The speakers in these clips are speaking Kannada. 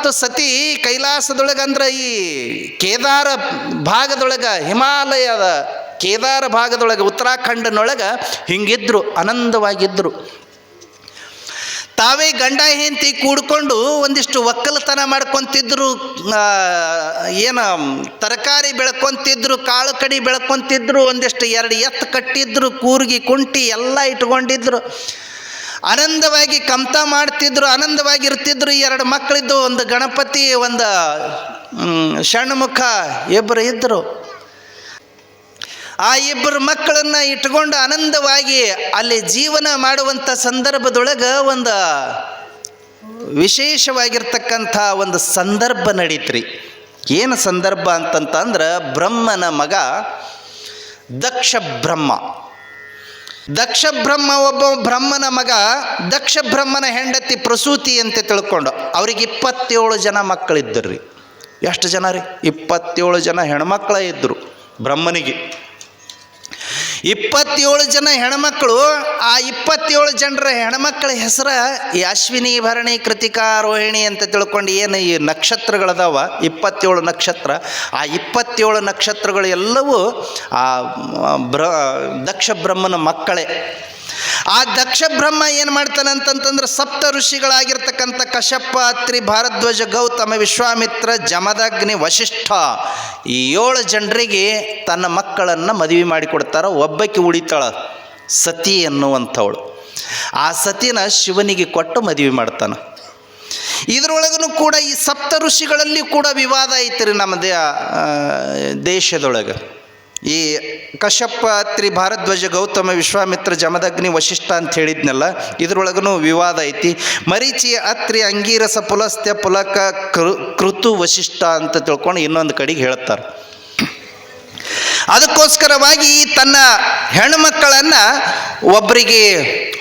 ಮತ್ತು ಸತಿ ಕೈಲಾಸದೊಳಗೆ ಅಂದ್ರೆ ಈ ಕೇದಾರ ಭಾಗದೊಳಗೆ, ಹಿಮಾಲಯದ ಕೇದಾರ ಭಾಗದೊಳಗೆ, ಉತ್ತರಾಖಂಡನೊಳಗೆ ಹಿಂಗಿದ್ರು ಆನಂದವಾಗಿದ್ದರು ತಾವೇ ಗಂಡ ಹೆಂಡತಿ ಕೂಡಿಕೊಂಡು ಒಂದಿಷ್ಟು ಒಕ್ಕಲತನ ಮಾಡ್ಕೊತಿದ್ರು ಏನು ತರಕಾರಿ ಬೆಳ್ಕೊತಿದ್ರು, ಕಾಳು ಕಡಿ ಬೆಳ್ಕೊತಿದ್ರು, ಒಂದಿಷ್ಟು ಎರಡು ಎತ್ತು ಕಟ್ಟಿದ್ರು, ಕೂರ್ಗಿ ಕುಂಟಿ ಎಲ್ಲ ಇಟ್ಕೊಂಡಿದ್ರು. ಆನಂದವಾಗಿ ಕಮ್ತ ಮಾಡ್ತಿದ್ರು ಆನಂದವಾಗಿ ಇರ್ತಿದ್ರು ಎರಡು ಮಕ್ಕಳಿದ್ದು. ಒಂದು ಗಣಪತಿ, ಒಂದು ಷಣ್ಮುಖ ಇಬ್ಬರು ಇದ್ದರು ಆ ಇಬ್ಬರು ಮಕ್ಕಳನ್ನ ಇಟ್ಕೊಂಡು ಆನಂದವಾಗಿ ಅಲ್ಲಿ ಜೀವನ ಮಾಡುವಂಥ ಸಂದರ್ಭದೊಳಗೆ ಒಂದು ವಿಶೇಷವಾಗಿರ್ತಕ್ಕಂಥ ಒಂದು ಸಂದರ್ಭ ನಡೀತ್ರಿ. ಏನು ಸಂದರ್ಭ ಅಂತಂತಂದ್ರೆ ಬ್ರಹ್ಮನ ಮಗ ದಕ್ಷ ಬ್ರಹ್ಮ ದಕ್ಷ ಬ್ರಹ್ಮ ಒಬ್ಬ ಬ್ರಹ್ಮನ ಮಗ, ದಕ್ಷ ಬ್ರಹ್ಮನ ಹೆಂಡತಿ ಪ್ರಸೂತಿ ಅಂತ ತಿಳ್ಕೊಂಡು, ಅವ್ರಿಗೆ ಇಪ್ಪತ್ತೇಳು ಜನ ಮಕ್ಕಳಿದ್ದರು ರೀ. ಎಷ್ಟು ಜನ ರೀ? ಇಪ್ಪತ್ತೇಳು ಜನ ಹೆಣ್ಮಕ್ಳೇ ಇದ್ದರು ಬ್ರಹ್ಮನಿಗೆ. ಇಪ್ಪತ್ತೇಳು ಜನ ಹೆಣ್ಮಕ್ಳು, ಆ ಇಪ್ಪತ್ತೇಳು ಜನರ ಹೆಣ್ಮಕ್ಳ ಹೆಸರ ಈ ಅಶ್ವಿನಿ ಭರಣಿ ಕೃತಿಕಾ ರೋಹಿಣಿ ಅಂತ ತಿಳ್ಕೊಂಡು ಏನು ಈ ನಕ್ಷತ್ರಗಳದಾವ, ಇಪ್ಪತ್ತೇಳು ನಕ್ಷತ್ರ, ಆ ಇಪ್ಪತ್ತೇಳು ನಕ್ಷತ್ರಗಳು ಎಲ್ಲವೂ ಆ ಬ್ರ, ದಕ್ಷ ಬ್ರಹ್ಮನ ಮಕ್ಕಳೇ. ಆ ದಕ್ಷ ಬ್ರಹ್ಮ ಏನು ಮಾಡ್ತಾನೆ ಅಂತಂತಂದ್ರೆ ಸಪ್ತ ಋಷಿಗಳಾಗಿರ್ತಕ್ಕಂಥ ಕಶ್ಯಪ ಅತ್ರಿ ಭಾರದ್ವಾಜ ಗೌತಮ, ವಿಶ್ವಾಮಿತ್ರ, ಜಮದಗ್ನಿ ವಶಿಷ್ಠ ಏಳು ಜನರಿಗೆ ತನ್ನ ಮಕ್ಕಳನ್ನು ಮದುವೆ ಮಾಡಿಕೊಡ್ತಾರ ಒಬ್ಬಕ್ಕೆ ಉಳಿತಾಳ? ಸತಿ ಎನ್ನುವಂಥವಳು. ಆ ಸತಿನ ಶಿವನಿಗೆ ಕೊಟ್ಟು ಮದುವೆ ಮಾಡ್ತಾನೆ. ಇದರೊಳಗೂ ಕೂಡ ಈ ಸಪ್ತ ಋಷಿಗಳಲ್ಲಿ ಕೂಡ ವಿವಾದ ಐತ್ರಿ ನಮ್ಮ ದೇಶದೊಳಗೆ. ಈ ಕಶ್ಯಪ ಅತ್ರಿ ಭಾರದ್ವಾಜ ಗೌತಮ ವಿಶ್ವಾಮಿತ್ರ ಜಮದಗ್ನಿ ವಶಿಷ್ಠ ಅಂತ ಹೇಳಿದ್ನಲ್ಲ ಇದ್ರೊಳಗೂ ವಿವಾದ ಐತಿ. ಮರೀಚಿ ಅತ್ರಿ ಅಂಗೀರಸ ಪುಲಸ್ತ್ಯ ಪುಲಕ ಕೃ, ಕೃತು ವಶಿಷ್ಠ ಅಂತ ತಿಳ್ಕೊಂಡು ಇನ್ನೊಂದು ಕಡೆಗೆ ಹೇಳ್ತಾರೆ ಅದಕ್ಕೋಸ್ಕರವಾಗಿ ತನ್ನ ಹೆಣ್ಮಕ್ಕಳನ್ನು ಒಬ್ಬರಿಗೆ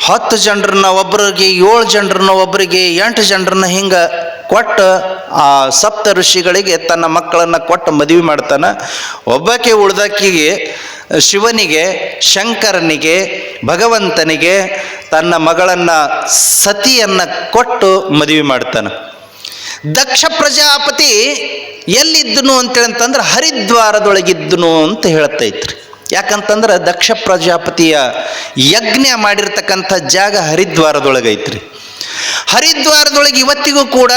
ಹತ್ತು ಜನರನ್ನ ಒಬ್ಬರಿಗೆ ಏಳು ಜನರನ್ನ ಒಬ್ಬರಿಗೆ ಎಂಟು ಜನರನ್ನ ಹಿಂಗೆ ಕೊಟ್ಟು ಆ ಸಪ್ತ ಋಷಿಗಳಿಗೆ ತನ್ನ ಮಕ್ಕಳನ್ನು ಕೊಟ್ಟು ಮದುವೆ ಮಾಡ್ತಾನೆ. ಒಬ್ಬಕ್ಕೆ ಉಳ್ದಕ್ಕಿಗೆ, ಶಿವನಿಗೆ, ಶಂಕರನಿಗೆ, ಭಗವಂತನಿಗೆ ತನ್ನ ಮಗಳನ್ನು, ಸತಿಯನ್ನು ಕೊಟ್ಟು ಮದುವೆ ಮಾಡ್ತಾನೆ. ದಕ್ಷ ಪ್ರಜಾಪತಿ ಎಲ್ಲಿದ್ದನು ಅಂತೇಳಿ ಅಂತಂದ್ರೆ ಹರಿದ್ವಾರದೊಳಗಿದ್ದನು ಅಂತ ಹೇಳ್ತೈತ್ರಿ ಯಾಕಂತಂದ್ರೆ ದಕ್ಷ ಪ್ರಜಾಪತಿಯ ಯಜ್ಞ ಮಾಡಿರ್ತಕ್ಕಂಥ ಜಾಗ ಹರಿದ್ವಾರದೊಳಗೈತ್ರಿ. ಹರಿದ್ವಾರದೊಳಗೆ ಇವತ್ತಿಗೂ ಕೂಡ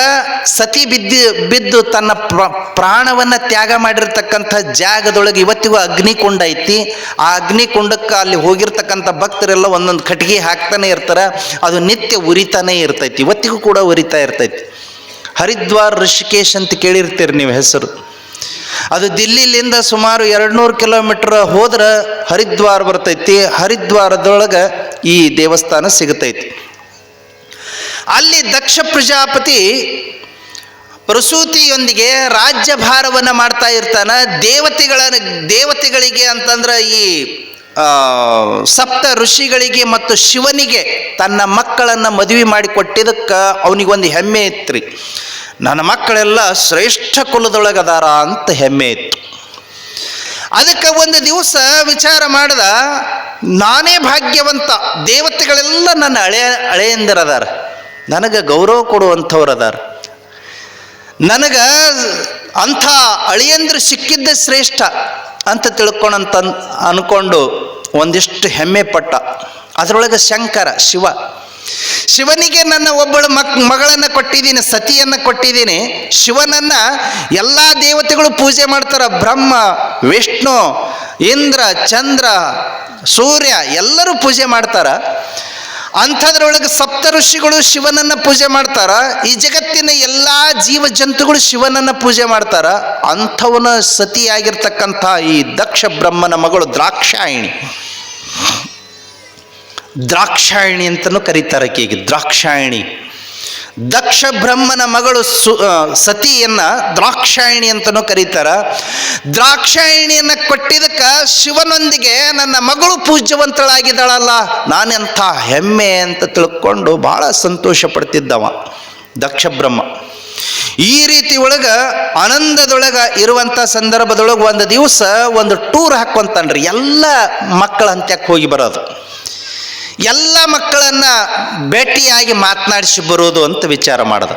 ಸತಿ ಬಿದ್ದು ಬಿದ್ದು ತನ್ನ ಪ್ರ, ಪ್ರಾಣವನ್ನು ತ್ಯಾಗ ಮಾಡಿರ್ತಕ್ಕಂಥ ಜಾಗದೊಳಗೆ ಇವತ್ತಿಗೂ ಅಗ್ನಿಕುಂಡ ಐತಿ. ಆ ಅಗ್ನಿಕುಂಡಕ್ಕೆ ಅಲ್ಲಿ ಹೋಗಿರ್ತಕ್ಕಂಥ ಭಕ್ತರೆಲ್ಲ ಒಂದೊಂದು ಕಟ್ಟಿಗೆ ಹಾಕ್ತಾನೆ ಇರ್ತಾರೆ. ಅದು ನಿತ್ಯ ಉರಿತಾನೇ ಇರ್ತೈತಿ. ಇವತ್ತಿಗೂ ಕೂಡ ಉರಿತಾ ಇರ್ತೈತಿ. ಹರಿದ್ವಾರ್ ಋಷಿಕೇಶ್ ಅಂತ ಕೇಳಿರ್ತೀರಿ ನೀವು ಹೆಸರು. ಅದು ದಿಲ್ಲಿಲಿಂದ ಸುಮಾರು ಎರಡು ನೂರು ಕಿಲೋಮೀಟ್ರ್ ಹೋದ್ರೆ ಹರಿದ್ವಾರ ಬರ್ತೈತಿ. ಹರಿದ್ವಾರದೊಳಗೆ ಈ ದೇವಸ್ಥಾನ ಸಿಗತೈತಿ. ಅಲ್ಲಿ ದಕ್ಷ ಪ್ರಜಾಪತಿ ಪ್ರಸೂತಿಯೊಂದಿಗೆ ರಾಜ್ಯಭಾರವನ್ನು ಮಾಡ್ತಾ ಇರ್ತಾನೆ. ದೇವತೆಗಳ ದೇವತೆಗಳಿಗೆ ಅಂತಂದ್ರೆ ಈ ಸಪ್ತ ಋಷಿಗಳಿಗೆ ಮತ್ತು ಶಿವನಿಗೆ ತನ್ನ ಮಕ್ಕಳನ್ನು ಮದುವೆ ಮಾಡಿಕೊಟ್ಟಿದ್ದಕ್ಕೆ ಅವನಿಗೊಂದು ಹೆಮ್ಮೆ ಇತ್ತು ರೀ ನನ್ನ ಮಕ್ಕಳೆಲ್ಲ ಶ್ರೇಷ್ಠ ಕುಲದೊಳಗದಾರ ಅಂತ ಹೆಮ್ಮೆ ಇತ್ತು. ಅದಕ್ಕೆ ಒಂದು ದಿವಸ ವಿಚಾರ ಮಾಡ್ದ, ನಾನೇ ಭಾಗ್ಯವಂತ, ದೇವತೆಗಳೆಲ್ಲ ನನ್ನ ಹಳೆಯ ಹಳೆಯಂದಿರದಾರ. ನನಗೆ ಗೌರವ ಕೊಡುವಂಥವ್ರು ಅದಾರ ನನಗೆ ಅಂಥ ಅಳಿಯಂದ್ರೆ ಸಿಕ್ಕಿದ್ದ ಶ್ರೇಷ್ಠ ಅಂತ ತಿಳ್ಕೊಂಡಂತ ಅನ್ಕೊಂಡು ಒಂದಿಷ್ಟು ಹೆಮ್ಮೆ ಪಟ್ಟ. ಅದರೊಳಗೆ ಶಂಕರ, ಶಿವ. ಶಿವನಿಗೆ ನನ್ನ ಒಬ್ಬಳು ಮಕ್, ಮಗಳನ್ನು ಕೊಟ್ಟಿದ್ದೀನಿ, ಸತಿಯನ್ನು ಕೊಟ್ಟಿದ್ದೀನಿ. ಶಿವನನ್ನು ಎಲ್ಲ ದೇವತೆಗಳು ಪೂಜೆ ಮಾಡ್ತಾರೆ. ಬ್ರಹ್ಮ, ವಿಷ್ಣು, ಇಂದ್ರ, ಚಂದ್ರ, ಸೂರ್ಯ ಎಲ್ಲರೂ ಪೂಜೆ ಮಾಡ್ತಾರೆ. ಅಂಥದ್ರೊಳಗೆ ಸಪ್ತ ಋಷಿಗಳು ಶಿವನನ್ನು ಪೂಜೆ ಮಾಡ್ತಾರ. ಈ ಜಗತ್ತಿನ ಎಲ್ಲ ಜೀವ ಜಂತುಗಳು ಶಿವನನ್ನು ಪೂಜೆ ಮಾಡ್ತಾರ. ಅಂಥವನ ಸತಿಯಾಗಿರ್ತಕ್ಕಂಥ ಈ ದಕ್ಷ ಬ್ರಹ್ಮನ ಮಗಳು ದ್ರಾಕ್ಷಾಯಿಣಿ. ದ್ರಾಕ್ಷಾಯಿಣಿ ಅಂತಲೂ ಕರೀತಾರೆ ಆಕೆಗೆ. ದ್ರಾಕ್ಷಾಯಿಣಿ. ದಕ್ಷ ಬ್ರಹ್ಮನ ಮಗಳು ಸು ಸತಿಯನ್ನ ದ್ರಾಕ್ಷಾಯಿಣಿ ಅಂತಲೂ ಕರೀತಾರ. ದ್ರಾಕ್ಷಾಯಣಿಯನ್ನ ಕೊಟ್ಟಿದ್ದಕ್ಕೆ ಶಿವನೊಂದಿಗೆ ನನ್ನ ಮಗಳು ಪೂಜ್ಯವಂತಳಾಗಿದ್ದಾಳಲ್ಲ, ನಾನೆಂಥ ಹೆಮ್ಮೆ ಅಂತ ತಿಳ್ಕೊಂಡು ಭಾಳ ಸಂತೋಷ ಪಡ್ತಿದ್ದವ ದಕ್ಷ ಬ್ರಹ್ಮ. ಈ ರೀತಿ ಒಳಗ ಆನಂದದೊಳಗ ಇರುವಂಥ ಸಂದರ್ಭದೊಳಗೆ ಒಂದು ದಿವಸ ಒಂದು ಟೂರ್ ಹಾಕ್ಕೊಂತಾನ್ರಿ ಎಲ್ಲ ಮಕ್ಕಳ ಅಂತ್ಯಕ್ಕೆ ಹೋಗಿ ಬರೋದು. ಎಲ್ಲ ಮಕ್ಕಳನ್ನು ಭೇಟಿಯಾಗಿ ಮಾತನಾಡಿಸಿ ಬರೋದು ಅಂತ ವಿಚಾರ ಮಾಡಿದ.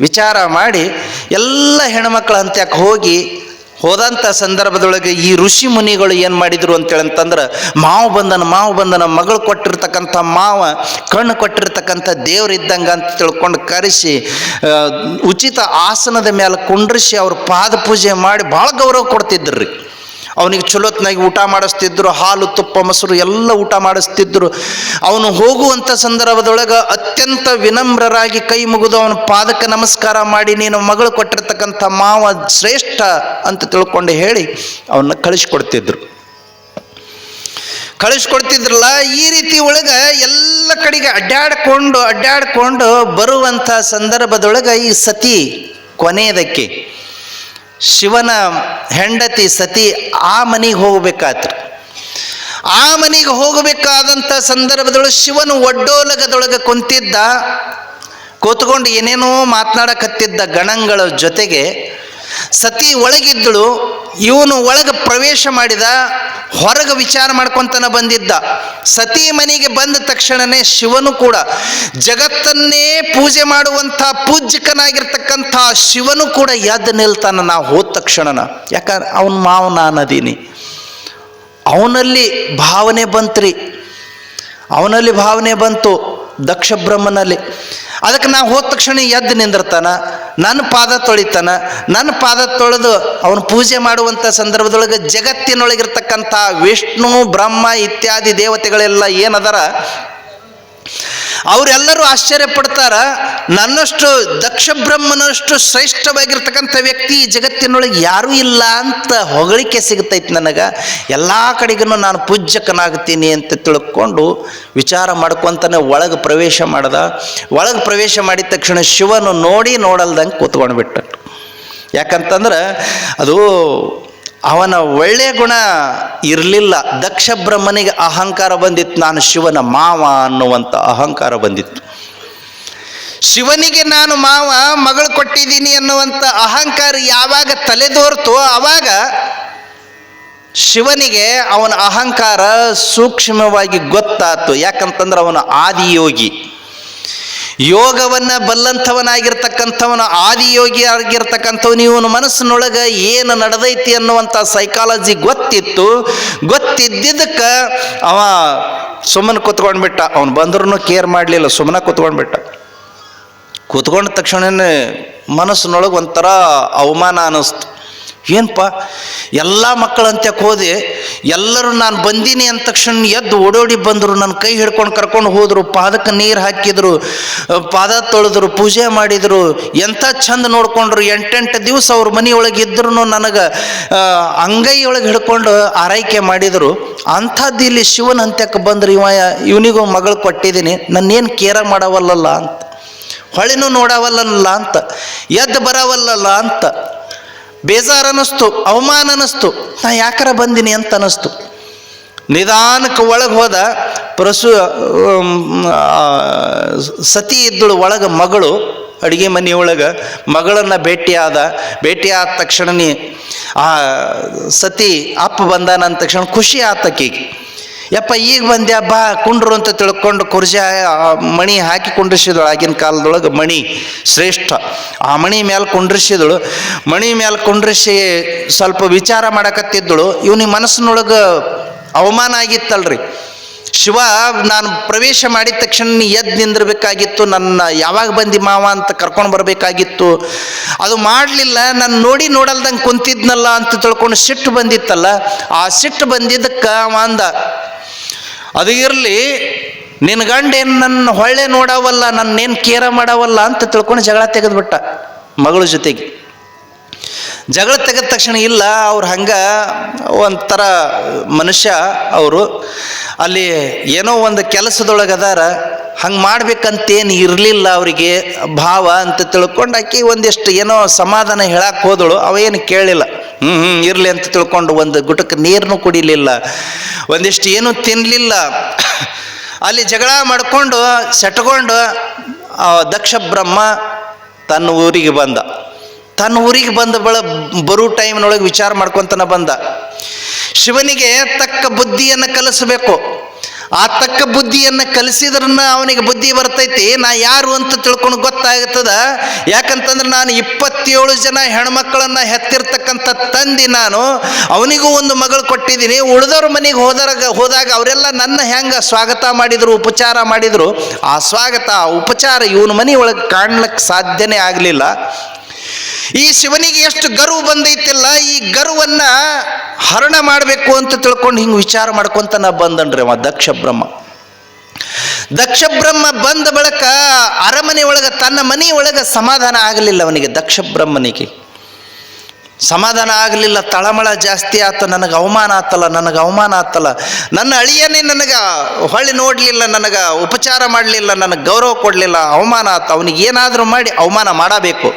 ವಿಚಾರ ಮಾಡಿ ಎಲ್ಲ ಹೆಣ್ಮಕ್ಳ ಅಂತ್ಯಕ್ಕೆ ಹೋಗಿ ಹೋದಂಥ ಸಂದರ್ಭದೊಳಗೆ ಈ ಋಷಿ ಮುನಿಗಳು ಏನು ಮಾಡಿದರು ಅಂತೇಳಿ ಅಂತಂದ್ರೆ, ಮಾವು ಬಂದನ ಮಾವು ಬಂದನ, ಮಗಳು ಕೊಟ್ಟಿರ್ತಕ್ಕಂಥ ಮಾವ, ಕಣ್ಣು ಕೊಟ್ಟಿರ್ತಕ್ಕಂಥ ದೇವ್ರಿದ್ದಂಗೆ ಅಂತ ತಿಳ್ಕೊಂಡು ಕರೆಸಿ ಉಚಿತ ಆಸನದ ಮೇಲೆ ಕುಂಡ್ರಿಸಿ ಅವ್ರ ಪಾದ ಪೂಜೆ ಮಾಡಿ ಭಾಳ ಗೌರವ ಕೊಡ್ತಿದ್ರು ರೀ. ಅವನಿಗೆ ಚಲೋತ್ನಾಗಿ ಊಟ ಮಾಡಿಸ್ತಿದ್ರು, ಹಾಲು, ತುಪ್ಪ, ಮೊಸರು ಎಲ್ಲ ಊಟ ಮಾಡಿಸ್ತಿದ್ರು. ಅವನು ಹೋಗುವಂಥ ಸಂದರ್ಭದೊಳಗೆ ಅತ್ಯಂತ ವಿನಮ್ರರಾಗಿ ಕೈ ಮುಗಿದು ಅವನ ಪಾದಕ್ಕೆ ನಮಸ್ಕಾರ ಮಾಡಿ, ನೀನು ಮಗಳು ಕೊಟ್ಟಿರ್ತಕ್ಕಂಥ ಮಾವ ಶ್ರೇಷ್ಠ ಅಂತ ತಿಳ್ಕೊಂಡು ಹೇಳಿ ಅವನ್ನ ಕಳಿಸ್ಕೊಡ್ತಿದ್ರು. ಕಳಿಸ್ಕೊಡ್ತಿದ್ರಲ್ಲ, ಈ ರೀತಿ ಒಳಗೆ ಎಲ್ಲ ಕಡೆಗೆ ಅಡ್ಡಾಡ್ಕೊಂಡು ಅಡ್ಡಾಡ್ಕೊಂಡು ಬರುವಂಥ ಸಂದರ್ಭದೊಳಗೆ ಈ ಸತಿ ಕೊನೆಯದಕ್ಕೆ ಶಿವನ ಹೆಂಡತಿ ಸತಿ ಆ ಮನೆಗೆ ಹೋಗ್ಬೇಕಾತ್ರಿ. ಆ ಮನೆಗೆ ಹೋಗಬೇಕಾದಂಥ ಸಂದರ್ಭದೊಳಗೆ ಶಿವನು ಒಡ್ಡೋಲಗದೊಳಗೆ ಕುಂತಿದ್ದ, ಕೂತ್ಕೊಂಡು ಏನೇನೋ ಮಾತನಾಡಕತ್ತಿದ್ದ ಗಣಗಳ ಜೊತೆಗೆ ಸತಿ ಒಳಗಿದ್ದಳು. ಇವನು ಒಳಗೆ ಪ್ರವೇಶ ಮಾಡಿದ, ಹೊರಗೆ ವಿಚಾರ ಮಾಡ್ಕೊತನ ಬಂದಿದ್ದ. ಸತಿ ಮನೆಗೆ ಬಂದ ತಕ್ಷಣನೇ ಶಿವನು ಕೂಡ ಜಗತ್ತನ್ನೇ ಪೂಜೆ ಮಾಡುವಂಥ ಪೂಜ್ಯಕನಾಗಿರ್ತಕ್ಕಂಥ ಶಿವನು ಕೂಡ ಎದ್ದು ನಿಲ್ತಾನ ನಾವು ಹೋದ ತಕ್ಷಣನ. ಯಾಕಂದ್ರೆ ಅವನ ಮಾವ ನಾನದೀನಿ ಅವನಲ್ಲಿ ಭಾವನೆ ಬಂತ್ರಿ. ಅವನಲ್ಲಿ ಭಾವನೆ ಬಂತು. ದಕ್ಷ ಬ್ರಹ್ಮನಲ್ಲಿ ಅದಕ್ಕೆ ನಾ ಹೋದ ತಕ್ಷಣ ಎದ್ದು ನಿಂದಿರ್ತಾನ ನನ್ನ ಪಾದ ತೊಳಿತಾನ ನನ್ನ ಪಾದ ತೊಳೆದು ಅವನು ಪೂಜೆ ಮಾಡುವಂಥ ಸಂದರ್ಭದೊಳಗೆ ಜಗತ್ತಿನೊಳಗಿರ್ತಕ್ಕಂಥ ವಿಷ್ಣು, ಬ್ರಹ್ಮ ಇತ್ಯಾದಿ ದೇವತೆಗಳೆಲ್ಲ ಏನದರ ಅವರೆಲ್ಲರೂ ಆಶ್ಚರ್ಯ ಪಡ್ತಾರ, ನನ್ನಷ್ಟು ದಕ್ಷ ಬ್ರಹ್ಮನಷ್ಟು ಶ್ರೇಷ್ಠವಾಗಿರ್ತಕ್ಕಂಥ ವ್ಯಕ್ತಿ ಜಗತ್ತಿನೊಳಗೆ ಯಾರೂ ಇಲ್ಲ ಅಂತ ಹೊಗಳಿಕೆ ಸಿಗ್ತೈತೆ ನನಗೆ. ಎಲ್ಲ ಕಡೆಗೂ ನಾನು ಪೂಜ್ಯಕನಾಗ್ತೀನಿ ಅಂತ ತಿಳ್ಕೊಂಡು ವಿಚಾರ ಮಾಡ್ಕೊತಾನೆ ಒಳಗೆ ಪ್ರವೇಶ ಮಾಡ್ದ. ಒಳಗೆ ಪ್ರವೇಶ ಮಾಡಿದ ತಕ್ಷಣ ಶಿವನು ನೋಡಿ ನೋಡಲ್ದಂಗೆ ಕೂತ್ಕೊಂಡು ಬಿಟ್ಟ ಯಾಕಂತಂದ್ರೆ ಅದು ಅವನ ಒಳ್ಳೆಯ ಗುಣ ಇರಲಿಲ್ಲ. ದಕ್ಷ ಬ್ರಹ್ಮನಿಗೆ ಅಹಂಕಾರ ಬಂದಿತ್ತು. ನಾನು ಶಿವನ ಮಾವ ಅನ್ನುವಂಥ ಅಹಂಕಾರ ಬಂದಿತ್ತು. ಶಿವನಿಗೆ ನಾನು ಮಾವ, ಮಗಳು ಕೊಟ್ಟಿದ್ದೀನಿ ಅನ್ನುವಂಥ ಅಹಂಕಾರ ಯಾವಾಗ ತಲೆದೋರ್ತೋ ಆವಾಗ ಶಿವನಿಗೆ ಅವನ ಅಹಂಕಾರ ಸೂಕ್ಷ್ಮವಾಗಿ ಗೊತ್ತಾತು. ಯಾಕಂತಂದ್ರೆ ಅವನ ಆದಿಯೋಗಿ. ಯೋಗವನ್ನ ಬಲ್ಲಂಥವನಾಗಿರ್ತಕ್ಕಂಥವನು ಆದಿಯೋಗಿ ಆಗಿರ್ತಕ್ಕಂಥವನು ಇವನು ಮನಸ್ಸಿನೊಳಗೆ ಏನು ನಡೆದೈತಿ ಅನ್ನುವಂಥ ಸೈಕಾಲಜಿ ಗೊತ್ತಿತ್ತು. ಗೊತ್ತಿದ್ದಿದ್ದಕ್ಕೆ ಅವ ಸುಮ್ಮನೆ ಕೂತ್ಕೊಂಡ್ಬಿಟ್ಟ. ಅವನು ಬಂದ್ರೂ ಕೇರ್ ಮಾಡಲಿಲ್ಲ, ಸುಮ್ಮನೆ ಕೂತ್ಕೊಂಡ್ಬಿಟ್ಟ. ಕೂತ್ಕೊಂಡ ತಕ್ಷಣವೇ ಮನಸ್ಸಿನೊಳಗೆ ಒಂಥರ ಅವಮಾನ ಅನ್ನಿಸ್ತು ಏನಪ್ಪ ಎಲ್ಲ ಮಕ್ಕಳಂತೆ ಹೋದೆ ಎಲ್ಲರೂ ನಾನು ಬಂದೀನಿ ಅಂದ ತಕ್ಷಣ ಎದ್ದು ಓಡೋಡಿ ಬಂದರು ನನ್ನ ಕೈ ಹಿಡ್ಕೊಂಡು ಕರ್ಕೊಂಡು ಹೋದರು, ಪಾದಕ್ಕೆ ನೀರು ಹಾಕಿದರು ಪಾದ ತೊಳೆದ್ರು, ಪೂಜೆ ಮಾಡಿದರು ಎಂಥ ಚಂದ ನೋಡಿಕೊಂಡ್ರು, ಎಂಟೆಂಟು ದಿವಸ ಅವ್ರ ಮನೆಯೊಳಗೆ ಇದ್ರೂ ನನಗೆ ಅಂಗೈಯೊಳಗೆ ಹಿಡ್ಕೊಂಡು ಆರೈಕೆ ಮಾಡಿದರು. ಅಂಥದ್ದು ಇಲ್ಲಿ ಶಿವನ ಅಂತ್ಯಕ್ಕೆ ಬಂದರು, ಇವ ಇವನಿಗೂ ಮಗಳು ಕೊಟ್ಟಿದ್ದೀನಿ ನನ್ನೇನು ಕೇರ ಮಾಡವಲ್ಲಲ್ಲ ಅಂತ, ಹೊಳೆನೂ ನೋಡವಲ್ಲಲ್ಲ ಅಂತ ಎದ್ದು ಬರವಲ್ಲಲ್ಲ ಅಂತ ಬೇಜಾರು ಅನ್ನಿಸ್ತು ಅವಮಾನ ಅನ್ನಿಸ್ತು ನಾ ಯಾಕರ ಬಂದಿನಿ ಅಂತ ಅನ್ನಿಸ್ತು ನಿಧಾನಕ್ಕೆ ಒಳಗೆ ಹೋದ ಪ್ರಸು ಸತಿ ಇದ್ದಳು ಒಳಗೆ ಮಗಳು, ಅಡುಗೆ ಮನೆಯೊಳಗೆ ಮಗಳನ್ನು ಭೇಟಿಯಾದ ಭೇಟಿಯಾದ ತಕ್ಷಣನೇ ಆ ಸತಿ ಅಪ್ಪ ಬಂದಾನ ಅಂದ ತಕ್ಷಣ ಖುಷಿ ಆತಕೀಗೆ. ಯಪ್ಪ, ಈಗ ಬಂದ್ಯಾ ಬಾ, ಕುಂಡ್ರು ಅಂತ ತಿಳ್ಕೊಂಡು ಕುರ್ಜಿ ಮಣಿ ಹಾಕಿ ಕುಂಡ್ರಿಸಿದಳು ಆಗಿನ ಕಾಲದೊಳಗೆ ಮಣಿ ಶ್ರೇಷ್ಠ. ಆ ಮಣಿ ಮೇಲೆ ಕುಂಡ್ರಿಸಿದಳು. ಮಣಿ ಮೇಲೆ ಕುಂಡ್ರಿಸಿ ಸ್ವಲ್ಪ ವಿಚಾರ ಮಾಡಕತ್ತಿದ್ದಳು. ಇವನಿ ಮನಸ್ಸಿನೊಳಗೆ ಅವಮಾನ ಆಗಿತ್ತಲ್ರಿ. ಶಿವ, ನಾನು ಪ್ರವೇಶ ಮಾಡಿದ ತಕ್ಷಣ ಎದ್ದು ನಿಂದಿರ್ಬೇಕಾಗಿತ್ತು. ನನ್ನ ಯಾವಾಗ ಬಂದಿ ಮಾವ ಅಂತ ಕರ್ಕೊಂಡು ಬರಬೇಕಾಗಿತ್ತು. ಅದು ಮಾಡಲಿಲ್ಲ. ನಾನು ನೋಡಿ ನೋಡಲ್ದಂಗೆ ಕುಂತಿದ್ನಲ್ಲ ಅಂತ ತಿಳ್ಕೊಂಡು ಸಿಟ್ಟು ಬಂದಿತ್ತಲ್ಲ. ಆ ಸಿಟ್ಟು ಬಂದಿದ್ದಕ್ಕೆ ಅಂದ ಅದು ಇರಲಿ ನಿನ್ನ ಗಂಡ ಏನು ನನ್ನ ಹೊಳ್ಳೆ ನೋಡವಲ್ಲ, ನನ್ನೇನು ಕೇರ ಮಾಡವಲ್ಲ ಅಂತ ತಿಳ್ಕೊಂಡು ಜಗಳ ತೆಗೆದ್ಬಿಟ್ಟ ಮಗಳ ಜೊತೆಗೆ. ಜಗಳ ತೆಗೆದ ತಕ್ಷಣ ಇಲ್ಲ, ಅವ್ರು ಹಂಗೆ ಒಂಥರ ಮನುಷ್ಯ ಅವರು. ಅಲ್ಲಿ ಏನೋ ಒಂದು ಕೆಲಸದೊಳಗೆ ಅದಾರ, ಹಂಗೆ ಮಾಡ್ಬೇಕಂತೇನು ಇರಲಿಲ್ಲ ಅವರಿಗೆ ಭಾವ ಅಂತ ತಿಳ್ಕೊಂಡು ಆಕಿ ಒಂದಿಷ್ಟು ಏನೋ ಸಮಾಧಾನ ಹೇಳಕ್ಕೆ ಹೋದಳು ಅವೇನು ಕೇಳಿಲ್ಲ. ಹ್ಞೂ ಇರಲಿ ಅಂತ ತಿಳ್ಕೊಂಡು ಒಂದು ಗುಟಕ್ಕೆ ನೀರನ್ನು ಕುಡಿಲಿಲ್ಲ. ಒಂದಿಷ್ಟು ಏನೂ ತಿನ್ನಲಿಲ್ಲ ಅಲ್ಲಿ ಜಗಳ ಮಾಡಿಕೊಂಡು ಸೆಟ್ಕೊಂಡು ದಕ್ಷ ಬ್ರಹ್ಮ ತನ್ನ ಊರಿಗೆ ಬಂದ. ತನ್ನ ಊರಿಗೆ ಬಂದ ಬಳ ಬರೋ ಟೈಮ್ನೊಳಗೆ ವಿಚಾರ ಮಾಡ್ಕೊತನ ಬಂದ. ಶಿವನಿಗೆ ತಕ್ಕ ಬುದ್ಧಿಯನ್ನು ಕಲಿಸಬೇಕು. ಆ ತಕ್ಕ ಬುದ್ಧಿಯನ್ನು ಕಲಿಸಿದ್ರನ್ನ ಅವನಿಗೆ ಬುದ್ಧಿ ಬರ್ತೈತಿ. ನಾ ಯಾರು ಅಂತ ತಿಳ್ಕೊಂಡು ಗೊತ್ತಾಗುತ್ತದ? ಯಾಕಂತಂದ್ರೆ ನಾನು ಇಪ್ಪತ್ತೇಳು ಜನ ಹೆಣ್ಮಕ್ಳನ್ನ ಹೆತ್ತಿರ್ತಕ್ಕಂಥ ತಂದೆ ನಾನು. ಅವನಿಗೂ ಒಂದು ಮಗಳು ಕೊಟ್ಟಿದ್ದೀನಿ. ಉಳಿದವ್ರ ಮನೆಗೆ ಹೋದಾಗ ಹೋದಾಗ ಅವರೆಲ್ಲ ನನ್ನ ಹೆಂಗೆ ಸ್ವಾಗತ ಮಾಡಿದ್ರು, ಉಪಚಾರ ಮಾಡಿದ್ರು. ಆ ಸ್ವಾಗತ, ಆ ಉಪಚಾರ ಇವನ ಮನೆ ಒಳಗೆ ಕಾಣ್ಲಿಕ್ಕೆ ಸಾಧ್ಯನೇ ಆಗಲಿಲ್ಲ. ಈ ಶಿವನಿಗೆ ಎಷ್ಟು ಗರ್ವ ಬಂದೈತಿಲ್ಲ, ಈ ಗರ್ವನ್ನ ಹರಣ ಮಾಡಬೇಕು ಅಂತ ತಿಳ್ಕೊಂಡು ಹಿಂಗೆ ವಿಚಾರ ಮಾಡ್ಕೊಂತ ನಾ ಬಂದನ್ರಿ ಅವ ದಕ್ಷ ಬ್ರಹ್ಮ. ದಕ್ಷ ಬ್ರಹ್ಮ ಬಂದ ಬಳಿಕ ಅರಮನೆ ಒಳಗೆ ತನ್ನ ಮನೆ ಒಳಗೆ ಸಮಾಧಾನ ಆಗಲಿಲ್ಲ ಅವನಿಗೆ, ದಕ್ಷ ಬ್ರಹ್ಮನಿಗೆ. ಸಮಾಧಾನ ಆಗಲಿಲ್ಲ, ತಳಮಳ ಜಾಸ್ತಿ ಆತ, ನನಗೆ ಅವಮಾನ ಆತಲ್ಲ, ನನಗೆ ಅವಮಾನ ಆತಲ್ಲ, ನನ್ನ ಅಳಿಯನೇ ನನಗೆ ಹೊಳ್ಳಿ ನೋಡಲಿಲ್ಲ, ನನಗೆ ಉಪಚಾರ ಮಾಡಲಿಲ್ಲ, ನನಗೆ ಗೌರವ ಕೊಡಲಿಲ್ಲ, ಅವಮಾನ ಆತ ಅವನಿಗೆ ಏನಾದರೂ ಮಾಡಿ ಅವಮಾನ ಮಾಡಬೇಕು.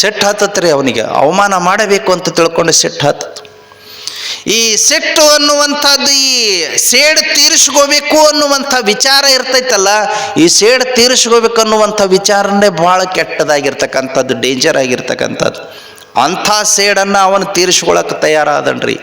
ಸೆಟ್ ಹತ್ತತ್ರಿ ಅವನಿಗೆ. ಅವಮಾನ ಮಾಡಬೇಕು ಅಂತ ತಿಳ್ಕೊಂಡು ಸೆಟ್ ಹತ್ತತ್ತು ಈ ಸೆಟ್ಟು ಅನ್ನುವಂಥದ್ದು ಈ ಸೇಡು ತೀರಿಸ್ಕೋಬೇಕು ಅನ್ನುವಂಥ ವಿಚಾರ ಇರ್ತೈತಲ್ಲ, ಈ ಸೇಡು ತೀರಿಸ್ಕೋಬೇಕು ಅನ್ನುವಂಥ ವಿಚಾರನೇ ಭಾಳ ಕೆಟ್ಟದಾಗಿರ್ತಕ್ಕಂಥದ್ದು ಡೇಂಜರ್ ಆಗಿರ್ತಕ್ಕಂಥದ್ದು. ಅಂಥ ಸೇಡನ್ನು ಅವನು ತೀರಿಸ್ಕೊಳಕ್ಕೆ ತಯಾರಾದನ್ರಿ.